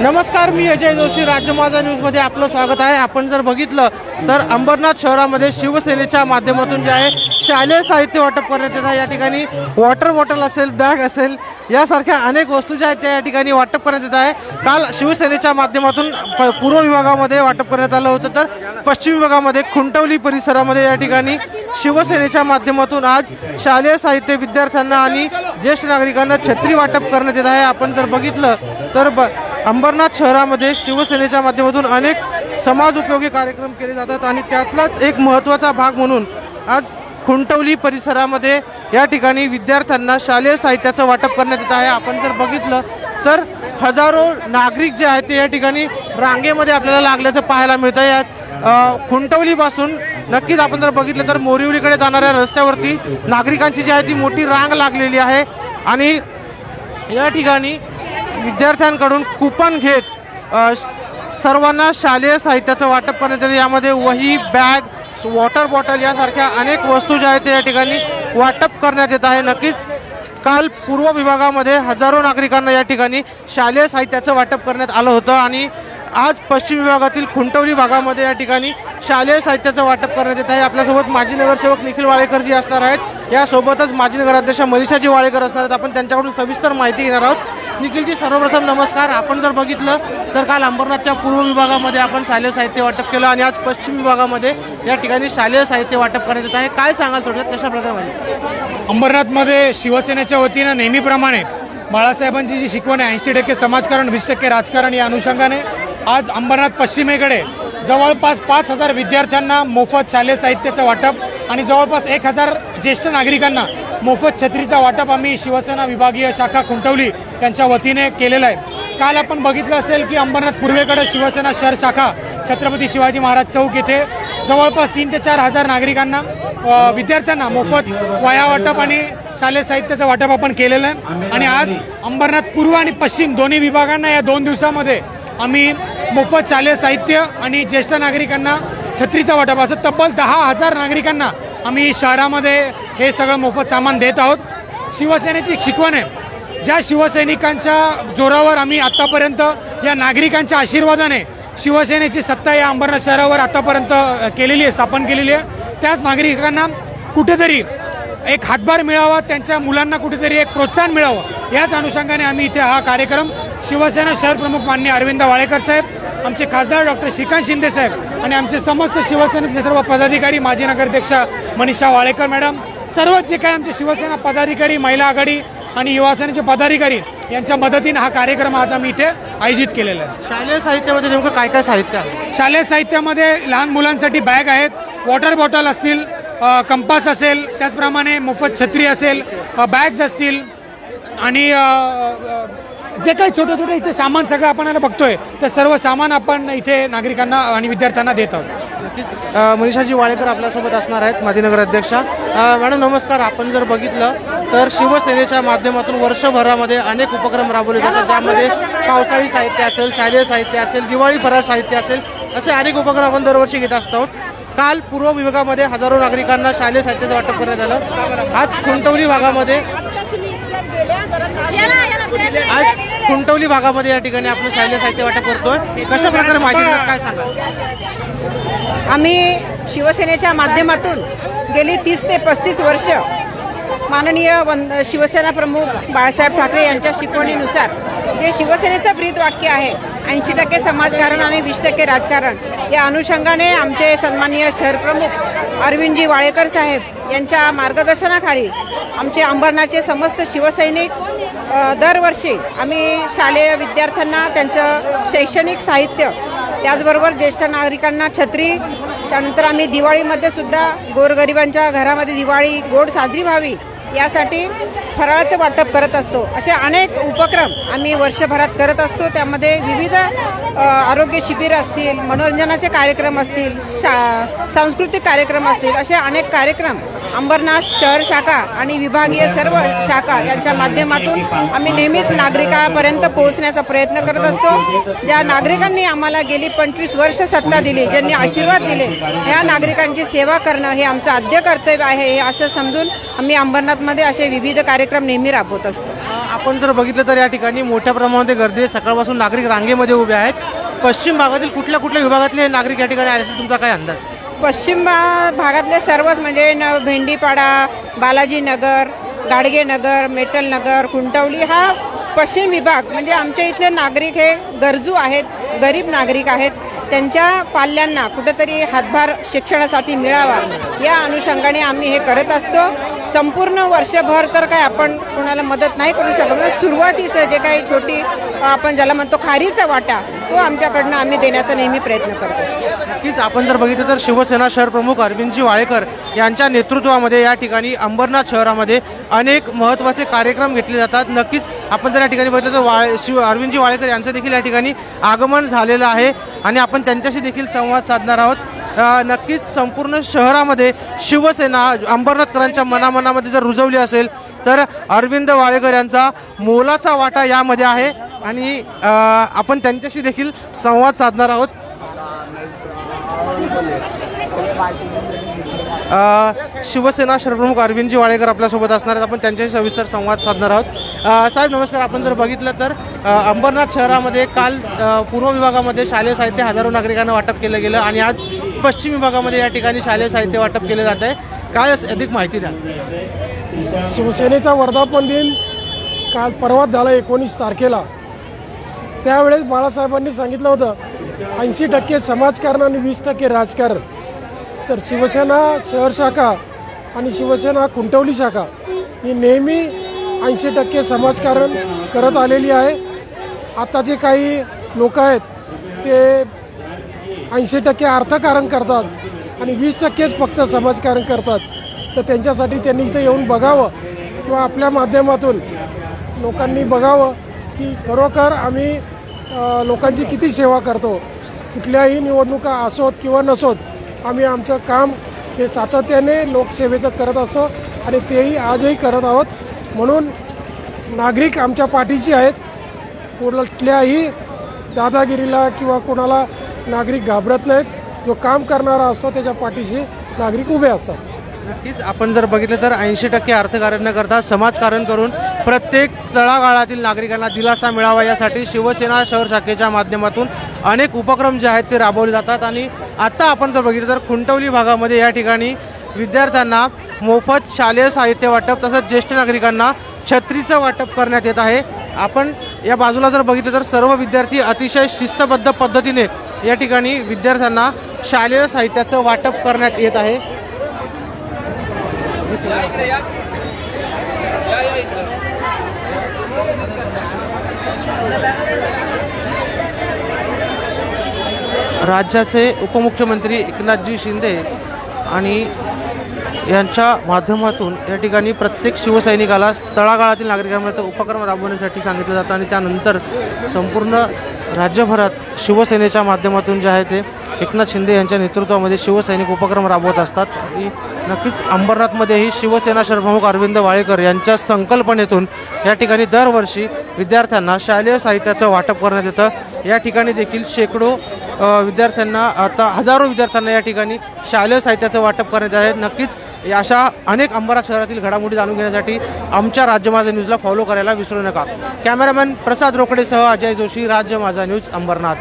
नमस्कार मी अजय जोशी राज्य माझा न्यूजमध्ये आपलं स्वागत आहे. आपण जर बघितलं तर अंबरनाथ शहरामध्ये शिवसेनेच्या माध्यमातून जे आहे शालेय साहित्य वाटप करण्यात येत आहे. या ठिकाणी वॉटर बॉटल असेल बॅग असेल यासारख्या अनेक वस्तू ज्या आहेत त्या या ठिकाणी वाटप करण्यात येत आहे. काल शिवसेनेच्या माध्यमातून प- पूर्व विभागामध्ये वाटप करण्यात आलं होतं. तर पश्चिम विभागामध्ये खुंटवली परिसरामध्ये या ठिकाणी शिवसेनेच्या माध्यमातून आज शालेय साहित्य विद्यार्थ्यांना आणि ज्येष्ठ नागरिकांना छत्री वाटप करण्यात येत आहे. आपण जर बघितलं तर ब अंबरनाथ शहरामध्ये शिवसेनेच्या माध्यमातून अनेक समाज उपयोगी कार्यक्रम केले जातात आणि त्यातलाच एक महत्त्वाचा भाग म्हणून आज खुंटवली परिसरामध्ये या ठिकाणी विद्यार्थ्यांना शालेय साहित्याचं वाटप करण्यात येत आहे. आपण जर बघितलं तर हजारो नागरिक जे आहेत ते या ठिकाणी रांगेमध्ये आपल्याला लागल्याचं पाहायला मिळतं या खुंटवलीपासून नक्कीच आपण जर बघितलं तर मोरिवलीकडे जाणाऱ्या रस्त्यावरती नागरिकांची जी आहे ती मोठी रांग लागलेली आहे. आणि या ठिकाणी विद्यार्थ्यांकडून कुपन घेत सर्वांना शालेय साहित्याचं वाटप करण्यात येतं. यामध्ये वही बॅग वॉटर बॉटल यासारख्या अनेक वस्तू ज्या आहेत त्या या ठिकाणी वाटप करण्यात येत आहे. नक्कीच काल पूर्व विभागामध्ये हजारो नागरिकांना या ठिकाणी शालेय साहित्याचं वाटप करण्यात आलं होतं. आणि आज पश्चिम विभागातील खुंटवली भागामध्ये या ठिकाणी शालेय साहित्याचं वाटप करण्यात येत आहे. आपल्यासोबत माजी नगरसेवक निखिल वाळेकर जी असणार आहेत. यासोबतच माजी नगराध्यक्ष मनीषाजी वाळेकर असणार आहेत. आपण त्यांच्याकडून सविस्तर माहिती घेणार आहोत. निखिलजी सर्वप्रथम नमस्कार. आपण जर बघितलं तर काल अंबरनाथच्या पूर्व विभागामध्ये आपण शालेय साहित्य वाटप केलं आणि आज पश्चिम विभागामध्ये या ठिकाणी शालेय साहित्य वाटप करण्यात येत आहे. काय सांगाल थोडक्यात? कशा प्रकारे अंबरनाथमध्ये शिवसेनेच्या वतीनं नेहमीप्रमाणे बाळासाहेबांची जी शिकवण आहे ऐंशी टक्के समाजकारण वीस टक्के राजकारण या अनुषंगाने आज अंबरनाथ पश्चिमेकडे जवळपास पाच हजार विद्यार्थ्यांना मोफत शालेय साहित्याचं वाटप आणि जवळपास एक हजार ज्येष्ठ नागरिकांना मोफत छत्रीचा वाटप आम्ही शिवसेना विभागीय शाखा खुंटवली यांच्या वतीने केलेलं आहे. काल आपण बघितलं असेल की अंबरनाथ पूर्वेकडे शिवसेना शहर शाखा छत्रपती शिवाजी महाराज चौक येथे जवळपास तीन ते चार हजार नागरिकांना विद्यार्थ्यांना मोफत वया वाटप आणि शालेय साहित्याचं वाटप आपण केलेलं आहे. आणि आज अंबरनाथ पूर्व आणि पश्चिम दोन्ही विभागांना या दोन दिवसामध्ये आम्ही मोफत शालेय साहित्य आणि ज्येष्ठ नागरिकांना छत्रीचा वाटप असं तब्बल दहा हजार नागरिकांना आम्ही शहरामध्ये हे सगळं मोफत सामान देत आहोत. शिवसेनेची एक शिकवण आहे. ज्या शिवसैनिकांच्या जोरावर आम्ही आत्तापर्यंत या नागरिकांच्या आशीर्वादाने शिवसेनेची सत्ता या अंबरनाथ शहरावर आतापर्यंत केलेली आहे स्थापन केलेली आहे. त्याच नागरिकांना कुठेतरी एक हातभार मिळावा त्यांच्या मुलांना कुठेतरी एक प्रोत्साहन मिळावं. याच अनुषंगाने आम्ही इथे हा कार्यक्रम शिवसेना शहर प्रमुख मान्य अरविंद वाळेकर साहेब आमचे खासदार डॉक्टर श्रीकांत शिंदे साहेब आणि आमचे समस्त शिवसेनेचे सर्व पदाधिकारी माजी नगराध्यक्ष मनीषा वाळेकर मॅडम सर्व जे काही आमचे शिवसेना पदाधिकारी महिला आघाडी आणि युवा सेनेचे पदाधिकारी यांच्या मदतीने हा कार्यक्रम आज आम्ही इथे आयोजित केलेला आहे. शालेय साहित्यामध्ये नेमकं काय काय साहित्य आहे? शालेय साहित्यामध्ये लहान मुलांसाठी बॅग आहेत वॉटर बॉटल असतील कंपास असेल त्याचप्रमाणे मोफत छत्री असेल बॅग्स असतील आणि जे काही छोटे छोटे इथे सामान सगळं आपण बघतोय ते सर्व सामान आपण इथे नागरिकांना आणि विद्यार्थ्यांना देत आहोत. मनीषाजी वाळेकर आपल्यासोबत असणार आहेत माधीनगर अध्यक्षा. मॅडम नमस्कार. आपण जर बघितलं तर शिवसेनेच्या माध्यमातून वर्षभरामध्ये अनेक उपक्रम राबवले जातात ज्यामध्ये पावसाळी साहित्य असेल शालेय साहित्य असेल दिवाळी फराळ साहित्य असेल असे अनेक उपक्रम आपण दरवर्षी घेत असतो. काल पूर्व विभागामध्ये हजारो नागरिकांना शालेय साहित्याचं वाटप करण्यात आलं. आज खुंटवली भागामध्ये आज खुंटवली भागामध्ये या ठिकाणी आपण शालेय साहित्य वाटप करतोय. कशा प्रकारे माहिती काय सांगा आम्ही शिवसेनेच्या माध्यमातून गेली तीस ते पस्तीस वर्ष माननीय वन शिवसेना प्रमुख बाळासाहेब ठाकरे यांच्या शिकवणीनुसार जे शिवसेनेचं ब्रीदवाक्य आहे ऐंशी टक्के समाजकारण आणि वीस टक्के राजकारण या अनुषंगाने आमचे सन्माननीय शहरप्रमुख अरविंदजी वाळेकर साहेब यांच्या मार्गदर्शनाखाली आमचे अंबरनाथचे समस्त शिवसैनिक दरवर्षी आम्ही शालेय विद्यार्थ्यांना त्यांचं शैक्षणिक साहित्य त्याचबरोबर ज्येष्ठ नागरिकांना छत्री त्यानंतर आम्ही दिवाळीमध्ये सुद्धा गोरगरिबांच्या घरामध्ये दिवाळी गोड साजरी व्हावी यासाठी फराळाचं वाटप करत असतो. असे अनेक उपक्रम आम्ही वर्षभरात करत असतो. त्यामध्ये विविध आरोग्य शिबिर असतील मनोरंजनाचे कार्यक्रम असतील शा सांस्कृतिक कार्यक्रम असतील असे अनेक कार्यक्रम अंबरनाथ शहर शाखा आणि विभागीय सर्व शाखा यांच्या माध्यमातून आम्ही नेहमीच नागरिकापर्यंत पोहोचण्याचा प्रयत्न करत असतो. ज्या नागरिकांनी आम्हाला गेली पंचवीस वर्ष सत्ता दिली ज्यांनी आशीर्वाद दिले ह्या नागरिकांची सेवा करणं हे आमचं आद्य कर्तव्य आहे हे असं समजून आम्ही अंबरनाथमध्ये असे विविध कार्यक्रम नेहमी राबवत असतो. आपण जर बघितलं तर या ठिकाणी मोठ्या प्रमाणामध्ये गर्दी सकाळपासून नागरिक रांगेमध्ये उभे आहेत. पश्चिम भागातील कुठल्या कुठल्या विभागातले नागरिक या ठिकाणी आले असेल तुमचा काय अंदाज? पश्चिम भागातले सर्वच म्हणजे न भेंडीपाडा बालाजीनगर गाडगेनगर मेटलनगर कुंटवली हा पश्चिम विभाग म्हणजे आमच्या इथले नागरिक हे गरजू आहेत गरीब नागरिक आहेत त्यांच्या पाल्यांना कुठंतरी हातभार शिक्षणासाठी मिळावा या अनुषंगाने आम्ही हे करत असतो. संपूर्ण वर्षभर तर काय आपण कोणाला मदत नाही करू शकत. म्हणजे सुरुवातीचं जे काही छोटी आपण ज्याला म्हणतो खारीचा वाटा तो आमच्याकडनं आम्ही देण्याचा नेहमी प्रयत्न करतो. नक्कीच आपण जर बघितलं तर शिवसेना शहर प्रमुख अरविंदजी वाळेकर यांच्या नेतृत्वामध्ये या ठिकाणी अंबरनाथ शहरामध्ये अनेक महत्त्वाचे कार्यक्रम घेतले जातात. नक्कीच आपण जर या ठिकाणी बघितलं तर वाळे शिव अरविंदजी वाळेकर यांचं देखील या ठिकाणी आगमन झालेलं आहे आणि आपण त्यांच्याशी देखील संवाद साधणार आहोत. नक्कीच संपूर्ण शहरामध्ये शिवसेना अंबरनाथकरांच्या मनामनामध्ये जर रुजवली असेल तर अरविंद वाळेकर यांचा मोलाचा वाटा यामध्ये आहे. आणि आपण त्यांच्याशी देखील संवाद साधणार आहोत. शिवसेना शहरप्रमुख अरविंदजी वाळेकर आपल्यासोबत असणार आहेत. आपण त्यांच्याशी सविस्तर संवाद साधणार आहोत. साहेब नमस्कार. आपण जर बघितलं तर अंबरनाथ शहरामध्ये काल पूर्व विभागामध्ये शालेय साहित्य हजारो नागरिकांना वाटप केलं गेलं आणि आज पश्चिम विभागामध्ये या ठिकाणी शालेय साहित्य वाटप केले जात आहे. काय अधिक माहिती द्या. शिवसेनेचा वर्धापन दिन काल परवाच झाला एकोणीस तारखेला. त्यावेळेस बाळासाहेबांनी सांगितलं होतं ऐंशी टक्के समाजकारण आणि वीस टक्के राजकारण. तर शिवसेना शहर शाखा आणि शिवसेना कुंटवली शाखा ही नेहमी ऐंशी टक्के समाजकारण करत आलेली आहे. आता जे काही लोक आहेत ते ऐंशी टक्के अर्थकारण करतात आणि वीस टक्केच फक्त समाजकारण करतात. तर त्यांच्यासाठी त्यांनी इथं येऊन बघावं किंवा आपल्या माध्यमातून लोकांनी बघावं की खरोखर आम्ही लोकांची किती सेवा करतो. कुठल्याही निवडणुका असोत किंवा नसोत आम्ही आमचं काम हे सातत्याने लोकसेवेचं करत असतो आणि तेही आजही करत आहोत. म्हणून नागरिक आमच्या पाठीशी आहेत. कुठल्याही दादागिरीला किंवा कोणाला नागरिक घाबरत नाहीत. जो काम करणारा असतो त्याच्या पाठीशी नागरिक उभे असतात. नक्कीच आपण जर बघितलं तर ऐंशी टक्के अर्थकारण न करता समाजकारण करून प्रत्येक तळागाळातील नागरिकांना दिलासा मिळावा यासाठी शिवसेना शहर शाखेच्या माध्यमातून अनेक उपक्रम जे आहेत ते राबवले जातात. आणि आत्ता आपण जर बघितलं तर खुंटवली भागामध्ये या ठिकाणी विद्यार्थ्यांना मोफत शालेय साहित्य वाटप तसंच ज्येष्ठ नागरिकांना छत्रीचं वाटप करण्यात येत आहे. आपण या बाजूला जर बघितलं तर सर्व विद्यार्थी अतिशय शिस्तबद्ध पद्धतीने या ठिकाणी विद्यार्थ्यांना शालेय साहित्याचं वाटप करण्यात येत आहे. राज्याचे उपमुख्यमंत्री एकनाथजी शिंदे आणि यांच्या माध्यमातून या ठिकाणी प्रत्येक शिवसैनिकाला तळागाळातील नागरिकांमध्ये उपक्रम राबवण्यासाठी सांगितलं जातं आणि त्यानंतर संपूर्ण राज्यभरात शिवसेनेच्या माध्यमातून जे आहे ते एकनाथ शिंदे यांच्या नेतृत्वामध्ये शिवसैनिक उपक्रम राबवत असतात. नक्कीच अंबरनाथमध्येही शिवसेना शरप्रमुख अरविंद वाळेकर यांच्या संकल्पनेतून या ठिकाणी दरवर्षी विद्यार्थ्यांना शालेय साहित्याचं वाटप करण्यात येतं. या ठिकाणी देखील शेकडो विद्यार्थ्यांना आता हजारो विद्यार्थ्यांना या ठिकाणी शालेय साहित्याचं वाटप करण्यात आहे नक्कीच या अशा अनेक अंबरा शहरातील घडामोडी जाणून घेण्यासाठी आमच्या राज्य माझा न्यूजला फॉलो करायला विसरू नका. कॅमेरामॅन प्रसाद रोकडेसह अजय जोशी राज्य माझा न्यूज अंबरनाथ.